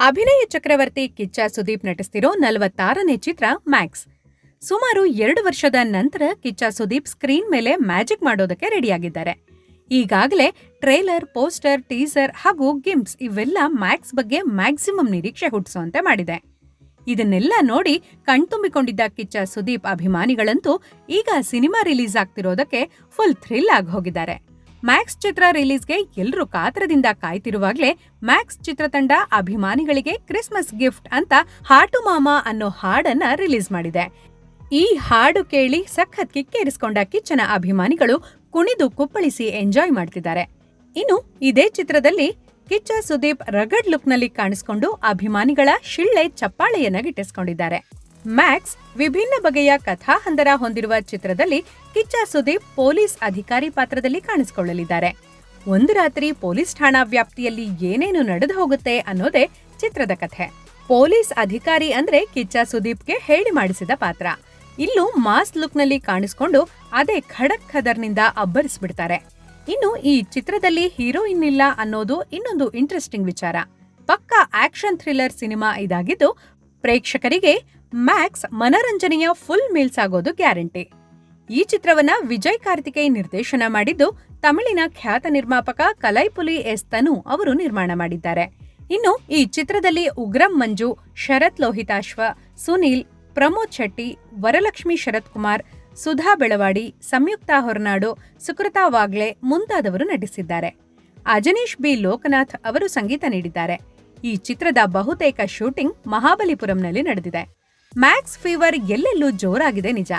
ಅಭಿನಯ ಚಕ್ರವರ್ತಿ ಕಿಚ್ಚ ಸುದೀಪ್ ನಟಿಸ್ತಿರೋ ನಲವತ್ತಾರನೇ ಚಿತ್ರ ಮ್ಯಾಕ್ಸ್. ಸುಮಾರು ಎರಡು ವರ್ಷದ ನಂತರ ಕಿಚ್ಚ ಸುದೀಪ್ ಸ್ಕ್ರೀನ್ ಮೇಲೆ ಮ್ಯಾಜಿಕ್ ಮಾಡೋದಕ್ಕೆ ರೆಡಿಯಾಗಿದ್ದಾರೆ. ಈಗಾಗಲೇ ಟ್ರೇಲರ್, ಪೋಸ್ಟರ್, ಟೀಸರ್ ಹಾಗೂ ಗಿಮ್ಸ್ ಇವೆಲ್ಲ ಮ್ಯಾಕ್ಸ್ ಬಗ್ಗೆ ಮ್ಯಾಕ್ಸಿಮಮ್ ನಿರೀಕ್ಷೆ ಹುಟ್ಟಿಸುವಂತೆ ಮಾಡಿದೆ. ಇದನ್ನೆಲ್ಲ ನೋಡಿ ಕಣ್ತುಂಬಿಕೊಂಡಿದ್ದ ಕಿಚ್ಚ ಸುದೀಪ್ ಅಭಿಮಾನಿಗಳಂತೂ ಈಗ ಸಿನಿಮಾ ರಿಲೀಸ್ ಆಗ್ತಿರೋದಕ್ಕೆ ಫುಲ್ ಥ್ರಿಲ್ ಆಗಿ ಹೋಗಿದ್ದಾರೆ. ಮ್ಯಾಕ್ಸ್ ಚಿತ್ರ ರಿಲೀಸ್ಗೆ ಎಲ್ಲರೂ ಕಾತರದಿಂದ ಕಾಯ್ತಿರುವಾಗಲೇ ಮ್ಯಾಕ್ಸ್ ಚಿತ್ರತಂಡ ಅಭಿಮಾನಿಗಳಿಗೆ ಕ್ರಿಸ್ಮಸ್ ಗಿಫ್ಟ್ ಅಂತ ಹಾಟು ಮಾಮಾ ಅನ್ನೋ ಹಾಡನ್ನ ರಿಲೀಸ್ ಮಾಡಿದೆ. ಈ ಹಾಡು ಕೇಳಿ ಸಖತ್ ಕಿಕ್ಕೇರಿಸಿಕೊಂಡ ಕಿಚ್ಚನ ಅಭಿಮಾನಿಗಳು ಕುಣಿದು ಕುಪ್ಪಳಿಸಿ ಎಂಜಾಯ್ ಮಾಡ್ತಿದ್ದಾರೆ. ಇನ್ನು ಇದೇ ಚಿತ್ರದಲ್ಲಿ ಕಿಚ್ಚ ಸುದೀಪ್ ರಗಡ್ ಲುಕ್ನಲ್ಲಿ ಕಾಣಿಸಿಕೊಂಡು ಅಭಿಮಾನಿಗಳ ಶಿಳ್ಳೆ ಚಪ್ಪಾಳೆಯನ್ನ ಗಿಟ್ಟಿಸಿಕೊಂಡಿದ್ದಾರೆ. ಮ್ಯಾಕ್ಸ್ ವಿಭಿನ್ನ ಬಗೆಯ ಕಥಾಹಂದರ ಹೊಂದಿರುವ ಚಿತ್ರದಲ್ಲಿ ಕಿಚ್ಚ ಸುದೀಪ್ ಪೊಲೀಸ್ ಅಧಿಕಾರಿ ಪಾತ್ರದಲ್ಲಿ ಕಾಣಿಸಿಕೊಳ್ಳಲಿದ್ದಾರೆ. ಒಂದು ರಾತ್ರಿ ಪೊಲೀಸ್ ಠಾಣಾ ವ್ಯಾಪ್ತಿಯಲ್ಲಿ ಏನೇನು ನಡೆದು ಹೋಗುತ್ತೆ ಅನ್ನೋದೇ ಚಿತ್ರದ ಕಥೆ. ಪೊಲೀಸ್ ಅಧಿಕಾರಿ ಅಂದ್ರೆ ಕಿಚ್ಚ ಸುದೀಪ್ಗೆ ಹೇಳಿ ಮಾಡಿಸಿದ ಪಾತ್ರ. ಇಲ್ಲೂ ಮಾಸ್ ಲುಕ್ನಲ್ಲಿ ಕಾಣಿಸಿಕೊಂಡು ಅದೇ ಖಡಕ್ ಖದರ್ನಿಂದ ಅಬ್ಬರಿಸ್ಬಿಡ್ತಾರೆ. ಇನ್ನು ಈ ಚಿತ್ರದಲ್ಲಿ ಹೀರೋಯಿನ್ ಇಲ್ಲ ಅನ್ನೋದು ಇನ್ನೊಂದು ಇಂಟ್ರೆಸ್ಟಿಂಗ್ ವಿಚಾರ. ಪಕ್ಕಾ ಆಕ್ಷನ್ ಥ್ರಿಲ್ಲರ್ ಸಿನಿಮಾ ಇದಾಗಿದ್ದು ಪ್ರೇಕ್ಷಕರಿಗೆ ಮ್ಯಾಕ್ಸ್ ಮನರಂಜನೆಯ ಫುಲ್ ಮೀಲ್ಸ್ ಆಗೋದು ಗ್ಯಾರಂಟಿ ಈ ಚಿತ್ರವನ್ನ ವಿಜಯ್ ಕಾರ್ತಿಕೇಯ್ ನಿರ್ದೇಶನ ಮಾಡಿದ್ದು ತಮಿಳಿನ ಖ್ಯಾತ ನಿರ್ಮಾಪಕ ಕಲೈಪುಲಿ ಎಸ್ ತನು ಅವರು ನಿರ್ಮಾಣ ಮಾಡಿದ್ದಾರೆ. ಇನ್ನು ಈ ಚಿತ್ರದಲ್ಲಿ ಉಗ್ರಂ ಮಂಜು, ಶರತ್ ಲೋಹಿತಾಶ್ವ, ಸುನೀಲ್, ಪ್ರಮೋದ್ ಶೆಟ್ಟಿ, ವರಲಕ್ಷ್ಮಿ ಶರತ್ ಕುಮಾರ್ ಸುಧಾ ಬೆಳವಾಡಿ, ಸಂಯುಕ್ತಾ ಹೊರನಾಡು, ಸುಕೃತಾ ವಾಗ್ಲೆ ಮುಂತಾದವರು ನಟಿಸಿದ್ದಾರೆ. ಅಜನೀಶ್ ಬಿ. ಲೋಕನಾಥ್ ಅವರು ಸಂಗೀತ ನೀಡಿದ್ದಾರೆ. ಈ ಚಿತ್ರದ ಬಹುತೇಕ ಶೂಟಿಂಗ್ ಮಹಾಬಲಿಪುರಂನಲ್ಲಿ ನಡೆದಿದೆ. ಮ್ಯಾಕ್ಸ್ ಫೀವರ್ ಎಲ್ಲೆಲ್ಲೂ ಜೋರಾಗಿದೆ ನಿಜ.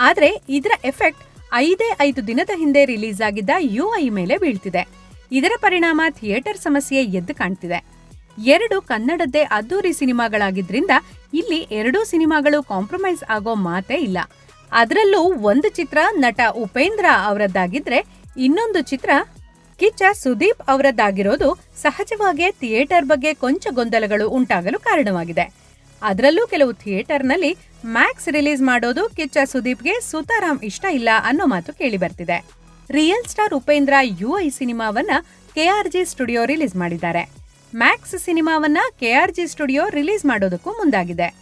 ಆದ್ರೆ ಇದರ ಎಫೆಕ್ಟ್ ಐದೇ ಐದು ದಿನದ ಹಿಂದೆ ರಿಲೀಸ್ ಆಗಿದ್ದ ಯುಐ ಮೇಲೆ ಬೀಳ್ತಿದೆ. ಇದರ ಪರಿಣಾಮ ಥಿಯೇಟರ್ ಸಮಸ್ಯೆ ಎದ್ದು ಕಾಣ್ತಿದೆ. ಎರಡು ಕನ್ನಡದ್ದೇ ಅದ್ದೂರಿ ಸಿನಿಮಾಗಳಾಗಿದ್ರಿಂದ ಇಲ್ಲಿ ಎರಡೂ ಸಿನಿಮಾಗಳು ಕಾಂಪ್ರಮೈಸ್ ಆಗೋ ಮಾತೇ ಇಲ್ಲ. ಅದರಲ್ಲೂ ಒಂದು ಚಿತ್ರ ನಟ ಉಪೇಂದ್ರ ಅವರದ್ದಾಗಿದ್ರೆ ಇನ್ನೊಂದು ಚಿತ್ರ ಕಿಚ್ಚ ಸುದೀಪ್ ಅವರದ್ದಾಗಿರೋದು ಸಹಜವಾಗಿಯೇ ಥಿಯೇಟರ್ ಬಗ್ಗೆ ಕೊಂಚ ಗೊಂದಲಗಳು ಉಂಟಾಗಲು ಕಾರಣವಾಗಿದೆ. ಅದರಲ್ಲೂ ಕೆಲವು ಥಿಯೇಟರ್ನಲ್ಲಿ ಮ್ಯಾಕ್ಸ್ ರಿಲೀಸ್ ಮಾಡೋದು ಕಿಚ್ಚ ಸುದೀಪ್ಗೆ ಸುತಾರಾಮ್ ಇಷ್ಟ ಇಲ್ಲ ಅನ್ನೋ ಮಾತು ಕೇಳಿ ಬರ್ತಿದೆ. ರಿಯಲ್ ಸ್ಟಾರ್ ಉಪೇಂದ್ರ ಐ ಸಿನಿಮಾವನ್ನ ಕೆಆರ್ಜಿ ಸ್ಟುಡಿಯೋ ರಿಲೀಸ್ ಮಾಡಿದ್ದಾರೆ. ಮ್ಯಾಕ್ಸ್ ಸಿನಿಮಾವನ್ನ ಕೆಆರ್ಜಿ ಸ್ಟುಡಿಯೋ ರಿಲೀಸ್ ಮಾಡೋದಕ್ಕೂ ಮುಂದಾಗಿದೆ.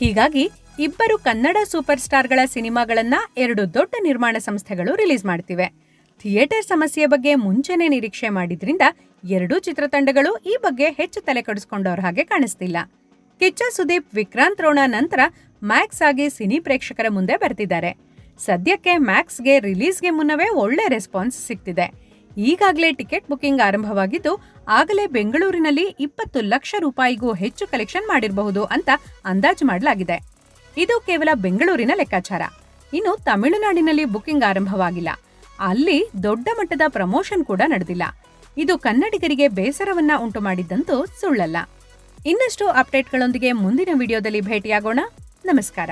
ಹೀಗಾಗಿ ಇಬ್ಬರು ಕನ್ನಡ ಸೂಪರ್ ಸ್ಟಾರ್ಗಳ ಸಿನಿಮಾಗಳನ್ನ ಎರಡು ದೊಡ್ಡ ನಿರ್ಮಾಣ ಸಂಸ್ಥೆಗಳು ರಿಲೀಸ್ ಮಾಡ್ತಿವೆ. ಥಿಯೇಟರ್ ಸಮಸ್ಯೆ ಬಗ್ಗೆ ಮುಂಚೆನೆ ನಿರೀಕ್ಷೆ ಮಾಡಿದ್ರಿಂದ ಎರಡೂ ಚಿತ್ರತಂಡಗಳು ಈ ಬಗ್ಗೆ ಹೆಚ್ಚು ತಲೆ ಕೆಡಿಸ್ಕೊಂಡವ್ರ ಹಾಗೆ ಕಾಣಿಸ್ತಿಲ್ಲ. ಕಿಚ್ಚ ಸುದೀಪ್ ವಿಕ್ರಾಂತ್ ರೋಣ ನಂತರ ಮ್ಯಾಕ್ಸ್ ಆಗಿ ಸಿನಿ ಪ್ರೇಕ್ಷಕರ ಮುಂದೆ ಬರ್ತಿದ್ದಾರೆ. ಸದ್ಯಕ್ಕೆ ಮ್ಯಾಕ್ಸ್ಗೆ ರಿಲೀಸ್ಗೆ ಮುನ್ನವೇ ಒಳ್ಳೆ ರೆಸ್ಪಾನ್ಸ್ ಸಿಗ್ತಿದೆ. ಈಗಾಗಲೇ ಟಿಕೆಟ್ ಬುಕಿಂಗ್ ಆರಂಭವಾಗಿದ್ದು, ಆಗಲೇ ಬೆಂಗಳೂರಿನಲ್ಲಿ ಇಪ್ಪತ್ತು ಲಕ್ಷ ರೂಪಾಯಿಗೂ ಹೆಚ್ಚು ಕಲೆಕ್ಷನ್ ಮಾಡಿರಬಹುದು ಅಂತ ಅಂದಾಜು ಮಾಡಲಾಗಿದೆ. ಇದು ಕೇವಲ ಬೆಂಗಳೂರಿನ ಲೆಕ್ಕಾಚಾರ. ಇನ್ನು ತಮಿಳುನಾಡಿನಲ್ಲಿ ಬುಕಿಂಗ್ ಆರಂಭವಾಗಿಲ್ಲ. ಅಲ್ಲಿ ದೊಡ್ಡ ಮಟ್ಟದ ಪ್ರಮೋಷನ್ ಕೂಡ ನಡೆದಿಲ್ಲ. ಇದು ಕನ್ನಡಿಗರಿಗೆ ಬೇಸರವನ್ನ ಉಂಟು ಮಾಡಿದ್ದಂತೂ ಸುಳ್ಳಲ್ಲ. ಇನ್ನಷ್ಟು ಅಪ್ಡೇಟ್ಗಳೊಂದಿಗೆ ಮುಂದಿನ ವಿಡಿಯೋದಲ್ಲಿ ಭೇಟಿಯಾಗೋಣ. ನಮಸ್ಕಾರ.